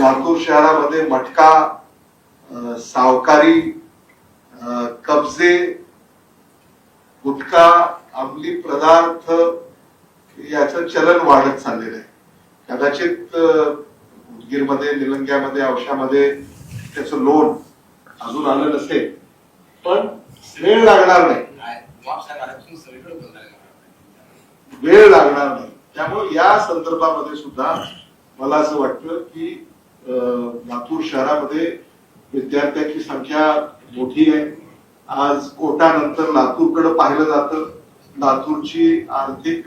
लातूर शहरामध्ये मटका सावकारी कब्जे गुटखा अंमली पदार्थ याचं चलन वाढत चाललेलं आहे. कदाचित उदगीरमध्ये निलंग्यामध्ये औशामध्ये त्याचं लोन अजून आलं नसेल पण वेळ लागणार नाही. वेळ लागणार नाही. त्यामुळे या संदर्भामध्ये सुद्धा मला असं वाटतं की लातूर शहरामध्ये विद्यार्थ्यांची संख्या मोठी आहे. आज कोटानंतर लातूरकडे पाहिलं जातं लातूरची आर्थिक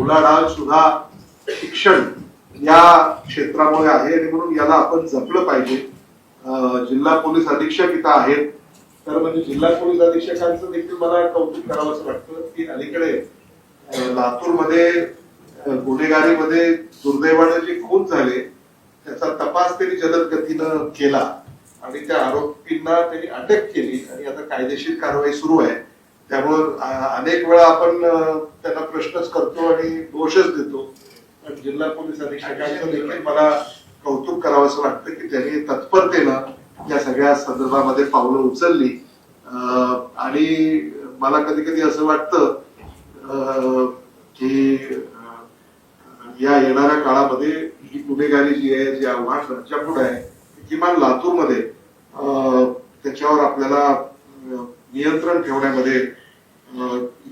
उलाढाल सुद्धा शिक्षण या क्षेत्रामुळे आहे आणि म्हणून याला आपण जपलं पाहिजे. जिल्हा पोलीस अधीक्षक इथं आहेत. तर म्हणजे जिल्हा पोलीस अधीक्षकांचं देखील मला कौतुक करावंसं वाटतं की अलीकडे लातूरमध्ये गुन्हेगारीमध्ये दुर्दैवाने जे खून झाले त्याचा तपास त्यांनी जलद गतीनं केला आणि त्या आरोपींना त्यांनी अटक केली आणि आता कायदेशीर कारवाई सुरू आहे. त्यामुळं अनेक वेळा आपण त्यांना प्रश्नच करतो आणि दोषच देतो. पण जिल्हा पोलीस अधीक्षकांचं देखील मला कौतुक करावंसं वाटतं की त्यांनी तत्परतेनं या सगळ्या संदर्भामध्ये पावलं उचलली. आणि मला कधी कधी असं वाटतं की या येणाऱ्या काळामध्ये ही गुन्हेगारी जी आहे जी आव्हान पुढे आहे किमान लातूरमध्ये त्याच्यावर आपल्याला नियंत्रण ठेवण्यामध्ये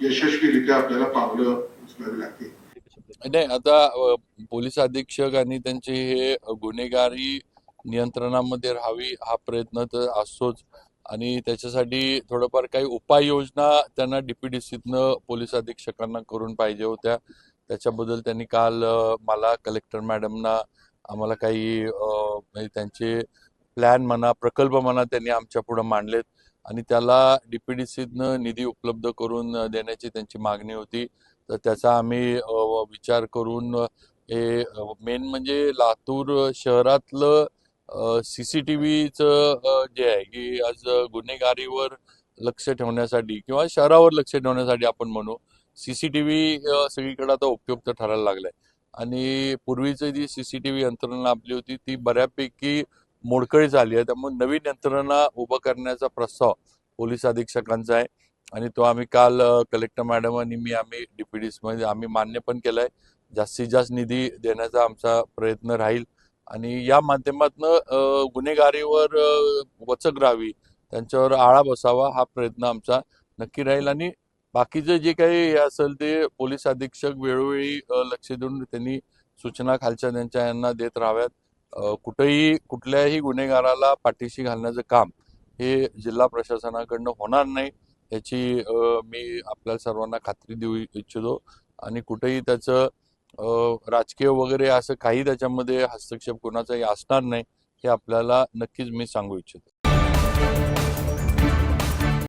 यशस्वीरित्या आपल्याला पावलं उचलावी लागतील. नाही आता पोलीस अधीक्षक आणि त्यांचे हे गुन्हेगारी नियंत्रणामध्ये राहावी हा प्रयत्न तर असतोच. आणि त्याच्यासाठी थोडंफार काही उपाययोजना त्यांना डीपीडीसीतनं पोलीस अधीक्षकांना करून पाहिजे होत्या. त्याच्याबद्दल त्यांनी काल मला कलेक्टर मॅडमना आम्हाला काही म्हणजे त्यांचे प्लॅन म्हणा प्रकल्प म्हणा त्यांनी आमच्या पुढे मांडलेत. आणि त्याला डीपीडीसीतनं निधी उपलब्ध करून देण्याची त्यांची मागणी होती. तर त्याचा आम्ही विचार करून हे मेन म्हणजे लातूर शहरातलं सी सी टी व्हीचं जे आहे की आज गुन्हेगारीवर लक्ष ठेवण्यासाठी किंवा शहरावर लक्ष ठेवण्यासाठी आपण म्हणू सी सी टी व्ही सगळीकडे आता उपयुक्त ठरायला लागलाय. आणि पूर्वीची जी सी सी टी व्ही यंत्रणा आपली होती ती बऱ्यापैकी मोडकळी झाली आहे. त्यामुळे नवीन यंत्रणा उभं करण्याचा प्रस्ताव पोलीस अधीक्षकांचा आहे. आणि तो आम्ही काल कलेक्टर मॅडम आणि मी आम्ही डीपीडीसमध्ये आम्ही मान्य पण केलाय. जास्तीत जास्त निधी देण्याचा आमचा प्रयत्न राहील. आणि या माध्यमातून गुन्हेगारीवर वचक राहावी त्यांच्यावर आळा बसावा हा प्रयत्न आमचा नक्की राहील. आणि बाकीचं जे काही हे असेल ते पोलीस अधीक्षक वेळोवेळी लक्ष देऊन त्यांनी सूचना खालच्या त्यांच्या यांना देत राहाव्यात. कुठेही कुठल्याही गुन्हेगाराला पाठीशी घालण्याचं काम हे जिल्हा प्रशासनाकडनं होणार नाही याची मी आपल्या सर्वांना खात्री देऊ इच्छितो. आणि कुठेही त्याचं राजकीय वगैरे असं काही त्याच्यामध्ये हस्तक्षेप कोणाचाही असणार नाही हे आपल्याला नक्कीच मी सांगू इच्छितो.